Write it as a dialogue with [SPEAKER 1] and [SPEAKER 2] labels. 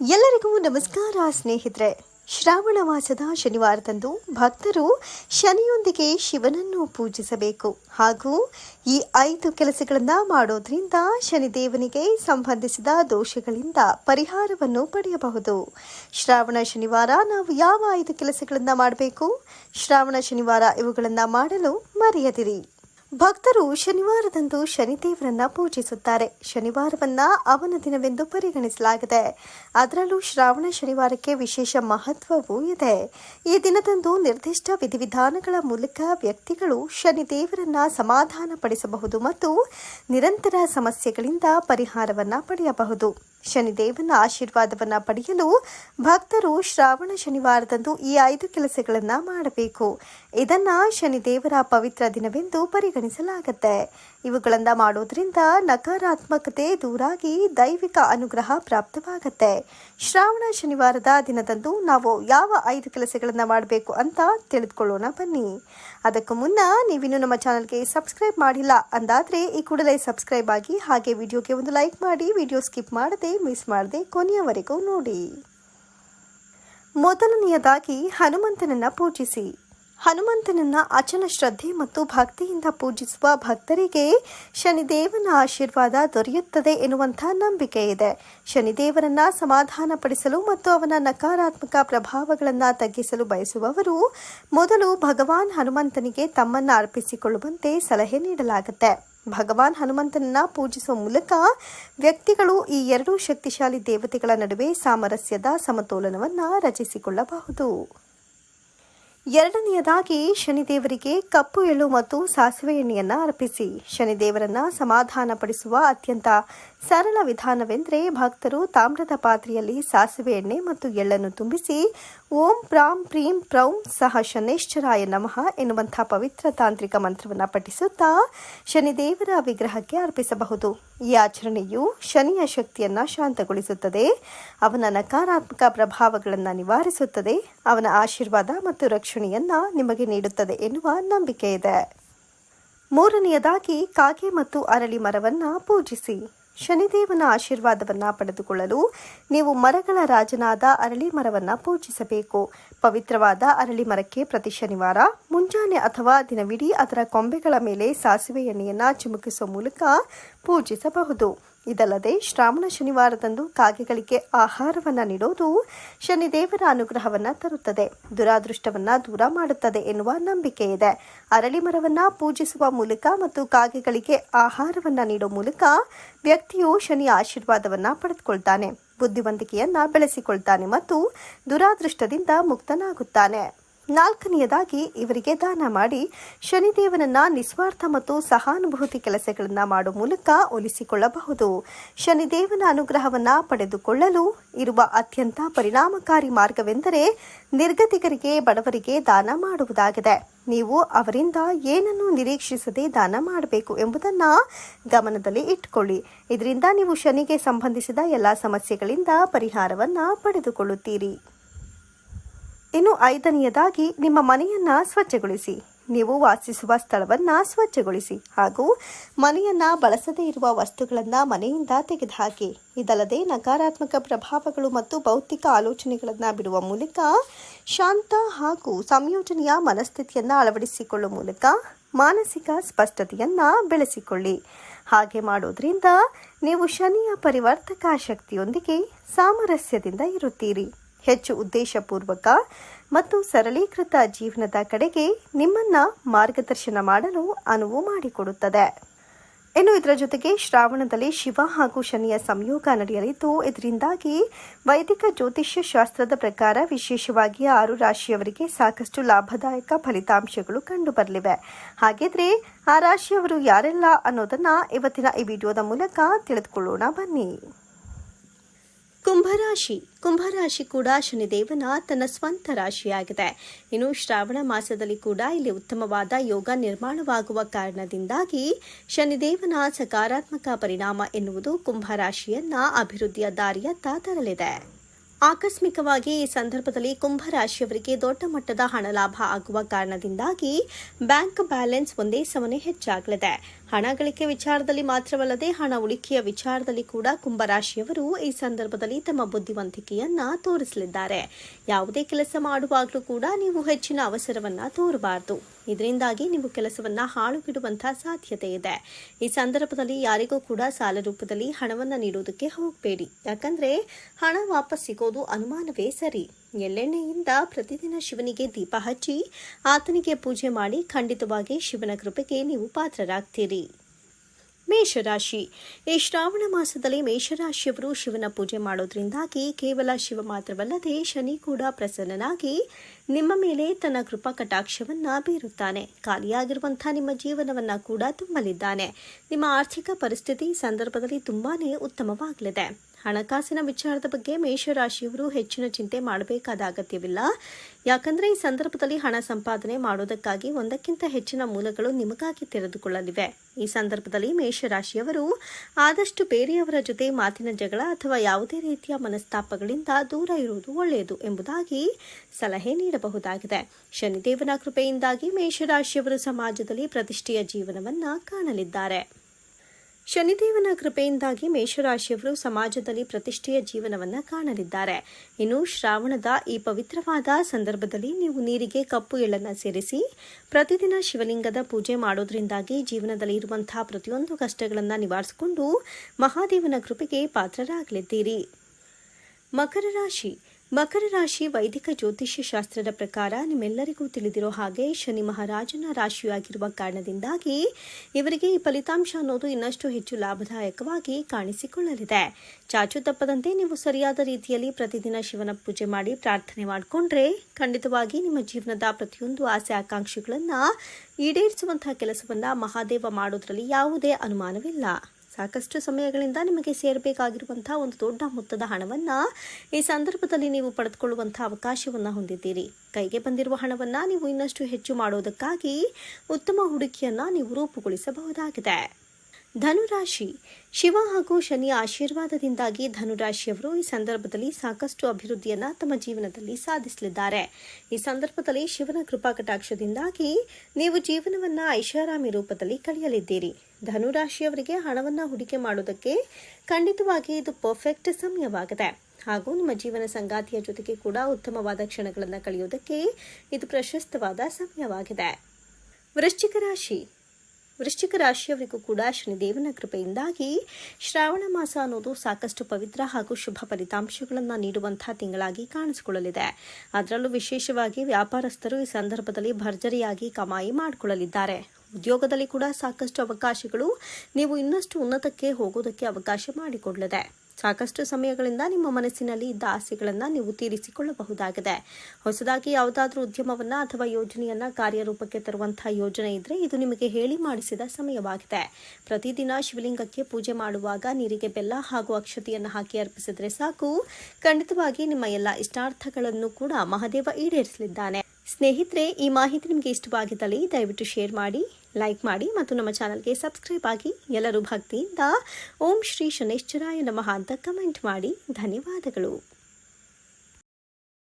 [SPEAKER 1] ಎಲ್ಲರಿಗೂ ನಮಸ್ಕಾರ ಸ್ನೇಹಿತರೆ. ಶ್ರಾವಣ ಮಾಸದ ಶನಿವಾರದಂದು ಭಕ್ತರು ಶನಿಯೊಂದಿಗೆ ಶಿವನನ್ನು ಪೂಜಿಸಬೇಕು. ಹಾಗೂ ಈ ಐದು ಕೆಲಸಗಳನ್ನು ಮಾಡೋದ್ರಿಂದ ಶನಿದೇವನಿಗೆ ಸಂಬಂಧಿಸಿದ ದೋಷಗಳಿಂದ ಪರಿಹಾರವನ್ನು ಪಡೆಯಬಹುದು. ಶ್ರಾವಣ ಶನಿವಾರ ನಾವು ಯಾವ ಐದು ಕೆಲಸಗಳನ್ನು ಮಾಡಬೇಕು? ಶ್ರಾವಣ ಶನಿವಾರ ಇವುಗಳನ್ನು ಮಾಡಲು ಮರೆಯದಿರಿ. ಭಕ್ತರು ಶನಿವಾರದಂದು ಶನಿದೇವರನ್ನ ಪೂಜಿಸುತ್ತಾರೆ. ಶನಿವಾರವನ್ನ ಅವನ ದಿನವೆಂದು ಪರಿಗಣಿಸಲಾಗಿದೆ. ಅದರಲ್ಲೂ ಶ್ರಾವಣ ಶನಿವಾರಕ್ಕೆ ವಿಶೇಷ ಮಹತ್ವವೂ ಇದೆ. ಈ ದಿನದಂದು ನಿರ್ದಿಷ್ಟ ವಿಧಿವಿಧಾನಗಳ ಮೂಲಕ ವ್ಯಕ್ತಿಗಳು ಶನಿದೇವರನ್ನ ಸಮಾಧಾನಪಡಿಸಬಹುದು ಮತ್ತು ನಿರಂತರ ಸಮಸ್ಯೆಗಳಿಂದ ಪರಿಹಾರವನ್ನ ಪಡೆಯಬಹುದು. ಶನಿದೇವನ ಆಶೀರ್ವಾದವನ್ನ ಪಡೆಯಲು ಭಕ್ತರು ಶ್ರಾವಣ ಶನಿವಾರದಂದು ಈ ಐದು ಕೆಲಸಗಳನ್ನ ಮಾಡಬೇಕು. ಇದನ್ನ ಶನಿದೇವರ ಪವಿತ್ರ ದಿನವೆಂದು ಪರಿಗಣಿಸಲಾಗುತ್ತೆ. ಇವುಗಳನ್ನ ಮಾಡೋದ್ರಿಂದ ನಕಾರಾತ್ಮಕತೆ ದೂರಾಗಿ ದೈವಿಕ ಅನುಗ್ರಹ ಪ್ರಾಪ್ತವಾಗುತ್ತೆ. ಶ್ರಾವಣ ಶನಿವಾರದ ದಿನದಂದು ನಾವು ಯಾವ ಐದು ಕೆಲಸಗಳನ್ನು ಮಾಡಬೇಕು ಅಂತ ತಿಳಿದುಕೊಳ್ಳೋಣ ಬನ್ನಿ. ಅದಕ್ಕೂ ಮುನ್ನ ನೀವಿನ್ನು ನಮ್ಮ ಚಾನಲ್ಗೆ ಸಬ್ಸ್ಕ್ರೈಬ್ ಮಾಡಿಲ್ಲ ಅಂದಾದರೆ ಈ ಕೂಡಲೇ ಸಬ್ಸ್ಕ್ರೈಬ್ ಆಗಿ ಹಾಗೆ ವಿಡಿಯೋಗೆ ಒಂದು ಲೈಕ್ ಮಾಡಿ ವಿಡಿಯೋ ಸ್ಕಿಪ್ ಮಾಡದೆ ಮಿಸ್ ಮಾಡದೆ ಕೊನೆಯವರೆಗೂ ನೋಡಿ. ಮೊದಲನೆಯದಾಗಿ ಹನುಮಂತನನ್ನು ಪೂಜಿಸಿ. ಹನುಮಂತನನ್ನ ಅಚಲ ಶ್ರದ್ಧೆ ಮತ್ತು ಭಕ್ತಿಯಿಂದ ಪೂಜಿಸುವ ಭಕ್ತರಿಗೆ ಶನಿದೇವನ ಆಶೀರ್ವಾದ ದೊರೆಯುತ್ತದೆ ಎನ್ನುವಂಥ ನಂಬಿಕೆ ಇದೆ. ಶನಿದೇವರನ್ನ ಸಮಾಧಾನಪಡಿಸಲು ಮತ್ತು ಅವನ ನಕಾರಾತ್ಮಕ ಪ್ರಭಾವಗಳನ್ನು ತಗ್ಗಿಸಲು ಬಯಸುವವರು ಮೊದಲು ಭಗವಾನ್ ಹನುಮಂತನಿಗೆ ತಮ್ಮನ್ನ ಅರ್ಪಿಸಿಕೊಳ್ಳುವಂತೆ ಸಲಹೆ ನೀಡಲಾಗುತ್ತೆ. ಭಗವಾನ್ ಹನುಮಂತನನ್ನ ಪೂಜಿಸುವ ಮೂಲಕ ವ್ಯಕ್ತಿಗಳು ಈ ಎರಡೂ ಶಕ್ತಿಶಾಲಿ ದೇವತೆಗಳ ನಡುವೆ ಸಾಮರಸ್ಯದ ಸಮತೋಲನವನ್ನು ರಚಿಸಿಕೊಳ್ಳಬಹುದು. ಎರಡನೆಯದಾಗಿ ಶನಿದೇವರಿಗೆ ಕಪ್ಪು ಎಳ್ಳು ಮತ್ತು ಸಾಸಿವೆ ಎಣ್ಣೆಯನ್ನು ಅರ್ಪಿಸಿ. ಶನಿದೇವರನ್ನ ಸಮಾಧಾನಪಡಿಸುವ ಅತ್ಯಂತ ಸರಳ ವಿಧಾನವೆಂದರೆ ಭಕ್ತರು ತಾಮ್ರದ ಪಾತ್ರೆಯಲ್ಲಿ ಸಾಸಿವೆ ಎಣ್ಣೆ ಮತ್ತು ಎಳ್ಳನ್ನು ತುಂಬಿಸಿ ಓಂ ಪ್ರಾಂ ಪ್ರೀಂ ಪ್ರೌಂ ಸಹ ಶನೇಶ್ವರಾಯ ನಮಃ ಎನ್ನುವಂಥ ಪವಿತ್ರ ತಾಂತ್ರಿಕ ಮಂತ್ರವನ್ನು ಪಠಿಸುತ್ತಾ ಶನಿದೇವರ ವಿಗ್ರಹಕ್ಕೆ ಅರ್ಪಿಸಬಹುದು. ಈ ಆಚರಣೆಯು ಶನಿಯ ಶಕ್ತಿಯನ್ನು ಶಾಂತಗೊಳಿಸುತ್ತದೆ. ಅವನ ನಕಾರಾತ್ಮಕ ಪ್ರಭಾವಗಳನ್ನು ನಿವಾರಿಸುತ್ತದೆ. ಅವನ ಆಶೀರ್ವಾದ ಮತ್ತು ರಕ್ಷಣೆಯನ್ನು ನಿಮಗೆ ನೀಡುತ್ತದೆ ಎನ್ನುವ ನಂಬಿಕೆ ಇದೆ. ಮೂರನೆಯದಾಗಿ ಕಾಗೆ ಮತ್ತು ಅರಳಿ ಮರವನ್ನು ಪೂಜಿಸಿ. ಶನಿದೇವನ ಆಶೀರ್ವಾದವನ್ನು ಪಡೆದುಕೊಳ್ಳಲು ನೀವು ಮರಗಳ ರಾಜನಾದ ಅರಳಿ ಮರವನ್ನು ಪೂಜಿಸಬೇಕು. ಪವಿತ್ರವಾದ ಅರಳಿ ಮರಕ್ಕೆ ಪ್ರತಿ ಶನಿವಾರ, ಮುಂಜಾನೆ ಅಥವಾ ದಿನವಿಡೀ ಅದರ ಕೊಂಬೆಗಳ ಮೇಲೆ ಸಾಸಿವೆ ಎಣ್ಣೆಯನ್ನು ಚಿಮುಕಿಸುವ ಮೂಲಕ ಪೂಜಿಸಬಹುದು. ಇದಲ್ಲದೆ ಶ್ರಾವಣ ಶನಿವಾರದಂದು ಕಾಗೆಗಳಿಗೆ ಆಹಾರವನ್ನು ನೀಡೋದು ಶನಿದೇವರ ಅನುಗ್ರಹವನ್ನು ತರುತ್ತದೆ. ದುರಾದೃಷ್ಟವನ್ನು ದೂರ ಮಾಡುತ್ತದೆ ಎನ್ನುವ ನಂಬಿಕೆ ಇದೆ. ಅರಳಿ ಮರವನ್ನು ಪೂಜಿಸುವ ಮೂಲಕ ಮತ್ತು ಕಾಗೆಗಳಿಗೆ ಆಹಾರವನ್ನು ನೀಡುವ ಮೂಲಕ ವ್ಯಕ್ತಿಯು ಶನಿ ಆಶೀರ್ವಾದವನ್ನು ಪಡೆದುಕೊಳ್ತಾನೆ. ಬುದ್ಧಿವಂತಿಕೆಯನ್ನ ಬೆಳೆಸಿಕೊಳ್ತಾನೆ ಮತ್ತು ದುರಾದೃಷ್ಟದಿಂದ ಮುಕ್ತನಾಗುತ್ತಾನೆ. ನಾಲ್ಕನೆಯದಾಗಿ ಇವರಿಗೆ ದಾನ ಮಾಡಿ ಶನಿದೇವನನ್ನ ನಿಸ್ವಾರ್ಥ ಮತ್ತು ಸಹಾನುಭೂತಿ ಕೆಲಸಗಳನ್ನು ಮಾಡುವ ಮೂಲಕ ಒಲಿಸಿಕೊಳ್ಳಬಹುದು. ಶನಿದೇವನ ಅನುಗ್ರಹವನ್ನ ಪಡೆದುಕೊಳ್ಳಲು ಇರುವ ಅತ್ಯಂತ ಪರಿಣಾಮಕಾರಿ ಮಾರ್ಗವೆಂದರೆ ನಿರ್ಗತಿಕರಿಗೆ, ಬಡವರಿಗೆ ದಾನ ಮಾಡುವುದಾಗಿದೆ. ನೀವು ಅವರಿಂದ ಏನನ್ನು ನಿರೀಕ್ಷಿಸದೆ ದಾನ ಮಾಡಬೇಕು ಎಂಬುದನ್ನು ಗಮನದಲ್ಲಿ ಇಟ್ಟುಕೊಳ್ಳಿ ಇದರಿಂದ ನೀವು ಶನಿಗೆ ಸಂಬಂಧಿಸಿದ ಎಲ್ಲ ಸಮಸ್ಯೆಗಳಿಂದ ಪರಿಹಾರವನ್ನು ಪಡೆದುಕೊಳ್ಳುತ್ತೀರಿ. ಇನ್ನು ಐದನೆಯದಾಗಿ ನಿಮ್ಮ ಮನೆಯನ್ನು ಸ್ವಚ್ಛಗೊಳಿಸಿ. ನೀವು ವಾಸಿಸುವ ಸ್ಥಳವನ್ನು ಸ್ವಚ್ಛಗೊಳಿಸಿ ಹಾಗೂ ಮನೆಯನ್ನು ಬಳಸದೇ ಇರುವ ವಸ್ತುಗಳನ್ನು ಮನೆಯಿಂದ ತೆಗೆದುಹಾಕಿ. ಇದಲ್ಲದೆ ನಕಾರಾತ್ಮಕ ಪ್ರಭಾವಗಳು ಮತ್ತು ಭೌತಿಕ ಆಲೋಚನೆಗಳನ್ನು ಬಿಡುವ ಮೂಲಕ ಶಾಂತ ಹಾಗೂ ಸಂಯೋಜನೆಯ ಮನಸ್ಥಿತಿಯನ್ನು ಅಳವಡಿಸಿಕೊಳ್ಳುವ ಮೂಲಕ ಮಾನಸಿಕ ಸ್ಪಷ್ಟತೆಯನ್ನು ಬೆಳೆಸಿಕೊಳ್ಳಿ. ಹಾಗೆ ಮಾಡೋದ್ರಿಂದ ನೀವು ಶನಿಯ ಪರಿವರ್ತಕ ಶಕ್ತಿಯೊಂದಿಗೆ ಸಾಮರಸ್ಯದಿಂದ ಇರುತ್ತೀರಿ. ಹೆಚ್ಚು ಉದ್ದೇಶಪೂರ್ವಕ ಮತ್ತು ಸರಳೀಕೃತ ಜೀವನದ ಕಡೆಗೆ ನಿಮ್ಮನ್ನ ಮಾರ್ಗದರ್ಶನ ಮಾಡಲು ಅನುವು ಮಾಡಿಕೊಡುತ್ತದೆ. ಇನ್ನು ಇದರ ಜೊತೆಗೆ ಶ್ರಾವಣದಲ್ಲಿ ಶಿವ ಹಾಗೂ ಶನಿಯ ಸಂಯೋಗ ನಡೆಯಲಿದ್ದು, ಇದರಿಂದಾಗಿ ವೈದಿಕ ಜ್ಯೋತಿಷ್ಯ ಶಾಸ್ತ್ರದ ಪ್ರಕಾರ ವಿಶೇಷವಾಗಿ ಆರು ರಾಶಿಯವರಿಗೆ ಸಾಕಷ್ಟು ಲಾಭದಾಯಕ ಫಲಿತಾಂಶಗಳು ಕಂಡುಬರಲಿವೆ. ಹಾಗಿದ್ರೆ ಆ ರಾಶಿಯವರು ಯಾರೆಲ್ಲ ಅನ್ನೋದನ್ನ ಇವತ್ತಿನ ಈ ವಿಡಿಯೋದ ಮೂಲಕ ತಿಳಿದುಕೊಳ್ಳೋಣ ಬನ್ನಿ. ಕುಂಭರಾಶಿ. ಕುಂಭರಾಶಿ ಕೂಡ ಶನಿದೇವನ ತನ್ನ ಸ್ವಂತ ರಾಶಿಯಾಗಿದೆ. ಇನ್ನು ಶ್ರಾವಣ ಮಾಸದಲ್ಲಿ ಕೂಡ ಇಲ್ಲಿ ಉತ್ತಮವಾದ ಯೋಗ ನಿರ್ಮಾಣವಾಗುವ ಕಾರಣದಿಂದಾಗಿ ಶನಿದೇವನ ಸಕಾರಾತ್ಮಕ ಪರಿಣಾಮ ಎನ್ನುವುದು ಕುಂಭರಾಶಿಯನ್ನ ಅಭಿವೃದ್ಧಿಯ ದಾರಿಯತ್ತ ತರಲಿದೆ. ಆಕಸ್ಮಿಕವಾಗಿ ಈ ಸಂದರ್ಭದಲ್ಲಿ ಕುಂಭರಾಶಿಯವರಿಗೆ ದೊಡ್ಡ ಮಟ್ಟದ ಹಣ ಲಾಭ ಆಗುವ ಕಾರಣದಿಂದಾಗಿ ಬ್ಯಾಂಕ್ ಬ್ಯಾಲೆನ್ಸ್ ಒಂದೇ ಸಮನೆ ಹೆಚ್ಚಾಗಲಿದೆ. ಹಣ ಗಳಿಕೆ ವಿಚಾರದಲ್ಲಿ ಮಾತ್ರವಲ್ಲದೆ ಹಣ ಉಳಿಕೆಯ ವಿಚಾರದಲ್ಲಿ ಕೂಡ ಕುಂಭರಾಶಿಯವರು ಈ ಸಂದರ್ಭದಲ್ಲಿ ತಮ್ಮ ಬುದ್ಧಿವಂತಿಕೆಯನ್ನ ತೋರಿಸಲಿದ್ದಾರೆ. ಯಾವುದೇ ಕೆಲಸ ಮಾಡುವಾಗಲೂ ಕೂಡ ನೀವು ಹೆಚ್ಚಿನ ಅವಸರವನ್ನ ತೋರಬಾರದು. ಇದರಿಂದಾಗಿ ನೀವು ಕೆಲಸವನ್ನ ಹಾಳುಗಿಡುವಂತಹ ಸಾಧ್ಯತೆ ಇದೆ. ಈ ಸಂದರ್ಭದಲ್ಲಿ ಯಾರಿಗೂ ಕೂಡ ಸಾಲ ರೂಪದಲ್ಲಿ ಹಣವನ್ನ ನೀಡುವುದಕ್ಕೆ ಹೋಗಬೇಡಿ. ಯಾಕಂದ್ರೆ ಹಣ ವಾಪಸ್ ಸಿಗೋದು ಅನುಮಾನವೇ ಸರಿ. ಎಳ್ಳೆಣ್ಣೆಯಿಂದ ಪ್ರತಿದಿನ ಶಿವನಿಗೆ ದೀಪ ಹಚ್ಚಿ, ಆತನಿಗೆ ಪೂಜೆ ಮಾಡಿ ಖಂಡಿತವಾಗಿ ಶಿವನ ಕೃಪೆಗೆ ನೀವು ಪಾತ್ರರಾಗ್ತೀರಿ. ಮೇಷರಾಶಿ. ಈ ಶ್ರಾವಣ ಮಾಸದಲ್ಲಿ ಮೇಷರಾಶಿಯವರು ಶಿವನ ಪೂಜೆ ಮಾಡೋದ್ರಿಂದಾಗಿ ಕೇವಲ ಶಿವ ಮಾತ್ರವಲ್ಲದೆ ಶನಿ ಕೂಡ ಪ್ರಸನ್ನನಾಗಿ ನಿಮ್ಮ ಮೇಲೆ ತನ್ನ ಕೃಪಾ ಕಟಾಕ್ಷವನ್ನ ಬೀರುತ್ತಾನೆ. ಖಾಲಿಯಾಗಿರುವಂತಹ ನಿಮ್ಮ ಜೀವನವನ್ನ ಕೂಡ ತುಂಬಲಿದ್ದಾನೆ. ನಿಮ್ಮ ಆರ್ಥಿಕ ಪರಿಸ್ಥಿತಿ ಸಂದರ್ಭದಲ್ಲಿ ತುಂಬಾನೇ ಉತ್ತಮವಾಗಲಿದೆ. ಹಣಕಾಸಿನ ವಿಚಾರದ ಬಗ್ಗೆ ಮೇಷರಾಶಿಯವರು ಹೆಚ್ಚಿನ ಚಿಂತೆ ಮಾಡಬೇಕಾದ ಅಗತ್ಯವಿಲ್ಲ. ಯಾಕಂದ್ರೆ ಈ ಸಂದರ್ಭದಲ್ಲಿ ಹಣ ಸಂಪಾದನೆ ಮಾಡೋದಕ್ಕಾಗಿ ಒಂದಕ್ಕಿಂತ ಹೆಚ್ಚಿನ ಮೂಲಗಳು ನಿಮಗಾಗಿ ತೆರೆದುಕೊಳ್ಳಲಿವೆ. ಈ ಸಂದರ್ಭದಲ್ಲಿ ಮೇಷರಾಶಿಯವರು ಆದಷ್ಟು ಬೇರೆಯವರ ಜೊತೆ ಮಾತಿನ ಜಗಳ ಅಥವಾ ಯಾವುದೇ ರೀತಿಯ ಮನಸ್ತಾಪಗಳಿಂದ ದೂರ ಇರುವುದು ಒಳ್ಳೆಯದು ಎಂಬುದಾಗಿ ಸಲಹೆ ನೀಡಬಹುದಾಗಿದೆ. ಶನಿದೇವನ ಕೃಪೆಯಿಂದಾಗಿ ಮೇಷರಾಶಿಯವರು ಸಮಾಜದಲ್ಲಿ ಪ್ರತಿಷ್ಠೆಯ ಜೀವನವನ್ನ ಕಾಣಲಿದ್ದಾರೆ. ಶನಿದೇವನ ಕೃಪೆಯಿಂದಾಗಿ ಮೇಷರಾಶಿಯವರು ಸಮಾಜದಲ್ಲಿ ಪ್ರತಿಷ್ಠೆಯ ಜೀವನವನ್ನು ಕಾಣಲಿದ್ದಾರೆ. ಇನ್ನು ಶ್ರಾವಣದ ಈ ಪವಿತ್ರವಾದ ಸಂದರ್ಭದಲ್ಲಿ ನೀವು ನೀರಿಗೆ ಕಪ್ಪು ಎಳ್ಳನ್ನು ಸೇರಿಸಿ, ಪ್ರತಿದಿನ ಶಿವಲಿಂಗದ ಪೂಜೆ ಮಾಡೋದ್ರಿಂದಾಗಿ ಜೀವನದಲ್ಲಿ ಇರುವಂತಹ ಪ್ರತಿಯೊಂದು ಕಷ್ಟಗಳನ್ನು ನಿವಾರಿಸಿಕೊಂಡು ಮಹಾದೇವನ ಕೃಪೆಗೆ ಪಾತ್ರರಾಗಲಿದ್ದೀರಿ. ಮಕರ ರಾಶಿ. ಮಕರ ರಾಶಿ ವೈದಿಕ ಜ್ಯೋತಿಷ್ಯ ಶಾಸ್ತ್ರದ ಪ್ರಕಾರ ನಿಮ್ಮೆಲ್ಲರಿಗೂ ತಿಳಿದಿರೋ ಹಾಗೆ ಶನಿ ಮಹಾರಾಜನ ರಾಶಿಯಾಗಿರುವ ಕಾರಣದಿಂದಾಗಿ ಇವರಿಗೆ ಈ ಫಲಿತಾಂಶ ಅನ್ನೋದು ಇನ್ನಷ್ಟು ಹೆಚ್ಚು ಲಾಭದಾಯಕವಾಗಿ ಕಾಣಿಸಿಕೊಳ್ಳಲಿದೆ. ಚಾಚು ತಪ್ಪದಂತೆ ನೀವು ಸರಿಯಾದ ರೀತಿಯಲ್ಲಿ ಪ್ರತಿದಿನ ಶಿವನ ಪೂಜೆ ಮಾಡಿ ಪ್ರಾರ್ಥನೆ ಮಾಡಿಕೊಂಡ್ರೆ ಖಂಡಿತವಾಗಿ ನಿಮ್ಮ ಜೀವನದ ಪ್ರತಿಯೊಂದು ಆಸೆ ಆಕಾಂಕ್ಷೆಗಳನ್ನು ಈಡೇರಿಸುವಂತಹ ಕೆಲಸವನ್ನು ಮಹಾದೇವ ಮಾಡೋದ್ರಲ್ಲಿ ಯಾವುದೇ ಅನುಮಾನವಿಲ್ಲ. ಸಾಕಷ್ಟು ಸಮಯಗಳಿಂದ ನಿಮಗೆ ಸೇರಬೇಕಾಗಿರುವಂತಹ ಒಂದು ದೊಡ್ಡ ಮೊತ್ತದ ಹಣವನ್ನ ಈ ಸಂದರ್ಭದಲ್ಲಿ ನೀವು ಪಡೆದುಕೊಳ್ಳುವಂತಹ ಅವಕಾಶವನ್ನ ಹೊಂದಿದ್ದೀರಿ. ಕೈಗೆ ಬಂದಿರುವ ಹಣವನ್ನ ನೀವು ಇನ್ನಷ್ಟು ಹೆಚ್ಚು ಮಾಡೋದಕ್ಕಾಗಿ ಉತ್ತಮ ಹೂಡಿಕೆಯನ್ನ ನೀವು ರೂಪುಗೊಳಿಸಬಹುದಾಗಿದೆ. ಧನುರಾಶಿ. ಶಿವ ಹಾಗೂ ಶನಿಯ ಆಶೀರ್ವಾದದಿಂದಾಗಿ ಧನುರಾಶಿಯವರು ಈ ಸಂದರ್ಭದಲ್ಲಿ ಸಾಕಷ್ಟು ಅಭಿವೃದ್ಧಿಯನ್ನ ತಮ್ಮ ಜೀವನದಲ್ಲಿ ಸಾಧಿಸಲಿದ್ದಾರೆ. ಈ ಸಂದರ್ಭದಲ್ಲಿ ಶಿವನ ಕೃಪಾ ಕಟಾಕ್ಷದಿಂದಾಗಿ ನೀವು ಜೀವನವನ್ನ ಐಷಾರಾಮಿ ರೂಪದಲ್ಲಿ ಕಳೆಯಲಿದ್ದೀರಿ. ಧನುರಾಶಿಯವರಿಗೆ ಹಣವನ್ನ ಹೂಡಿಕೆ ಮಾಡುವುದಕ್ಕೆ ಖಂಡಿತವಾಗಿ ಇದು ಪರ್ಫೆಕ್ಟ್ ಸಮಯವಾಗಿದೆ. ಹಾಗೂ ನಿಮ್ಮ ಜೀವನ ಸಂಗಾತಿಯ ಜೊತೆಗೆ ಕೂಡ ಉತ್ತಮವಾದ ಕ್ಷಣಗಳನ್ನು ಕಳೆಯುವುದಕ್ಕೆ ಇದು ಪ್ರಶಸ್ತವಾದ ಸಮಯವಾಗಿದೆ. ವೃಶ್ಚಿಕ ರಾಶಿ. ವೃಶ್ಚಿಕ ರಾಶಿಯವರಿಗೂ ಕೂಡ ಶನಿದೇವನ ಕೃಪೆಯಿಂದಾಗಿ ಶ್ರಾವಣ ಮಾಸ ಅನ್ನೋದು ಸಾಕಷ್ಟು ಪವಿತ್ರ ಹಾಗೂ ಶುಭ ಫಲಿತಾಂಶಗಳನ್ನು ನೀಡುವಂತಹ ತಿಂಗಳಾಗಿ ಕಾಣಿಸಿಕೊಳ್ಳಲಿದೆ. ಅದರಲ್ಲೂ ವಿಶೇಷವಾಗಿ ವ್ಯಾಪಾರಸ್ಥರು ಈ ಸಂದರ್ಭದಲ್ಲಿ ಭರ್ಜರಿಯಾಗಿ ಕಮಾಯಿ ಮಾಡಿಕೊಳ್ಳಲಿದ್ದಾರೆ. ಉದ್ಯೋಗದಲ್ಲಿ ಕೂಡ ಸಾಕಷ್ಟು ಅವಕಾಶಗಳು ನೀವು ಇನ್ನಷ್ಟು ಉನ್ನತಕ್ಕೆ ಹೋಗೋದಕ್ಕೆ ಅವಕಾಶ ಮಾಡಿಕೊಡಲಿದೆ. ಸಾಕಷ್ಟು ಸಮಯಗಳಿಂದ ನಿಮ್ಮ ಮನಸ್ಸಿನಲ್ಲಿ ಇದ್ದ ಆಸೆಗಳನ್ನು ನೀವು ತೀರಿಸಿಕೊಳ್ಳಬಹುದಾಗಿದೆ. ಹೊಸದಾಗಿ ಯಾವುದಾದ್ರೂ ಉದ್ಯಮವನ್ನ ಅಥವಾ ಯೋಜನೆಯನ್ನ ಕಾರ್ಯರೂಪಕ್ಕೆ ತರುವಂತಹ ಯೋಜನೆ ಇದ್ರೆ ಇದು ನಿಮಗೆ ಹೇಳಿ ಮಾಡಿಸಿದ ಸಮಯವಾಗಿದೆ. ಪ್ರತಿದಿನ ಶಿವಲಿಂಗಕ್ಕೆ ಪೂಜೆ ಮಾಡುವಾಗ ನೀರಿಗೆ ಬೆಲ್ಲ ಹಾಗೂ ಅಕ್ಷತೆಯನ್ನು ಹಾಕಿ ಅರ್ಪಿಸಿದ್ರೆ ಸಾಕು. ಖಂಡಿತವಾಗಿ ನಿಮ್ಮ ಎಲ್ಲ ಇಷ್ಟಾರ್ಥಗಳನ್ನು ಕೂಡ ಮಹಾದೇವ ಈಡೇರಿಸಲಿದ್ದಾನೆ. ಸ್ನೇಹಿತರೆ, ಈ ಮಾಹಿತಿ ನಿಮಗೆ ಇಷ್ಟವಾಗಿದ್ದಲ್ಲಿ ದಯವಿಟ್ಟು ಶೇರ್ ಮಾಡಿ. ಲೈಕ್ ಮಾಡಿ ಮತ್ತು ನಮ್ಮ ಚಾನಲ್ಗೆ ಸಬ್ಸ್ಕ್ರೈಬ್ ಆಗಿ ಎಲ್ಲರೂ ಭಕ್ತಿಯಿಂದ ಓಂ ಶ್ರೀ ಶನೇಶ್ವರಾಯ ನಮಃ ಅಂತ ಕಮೆಂಟ್ ಮಾಡಿ. ಧನ್ಯವಾದಗಳು.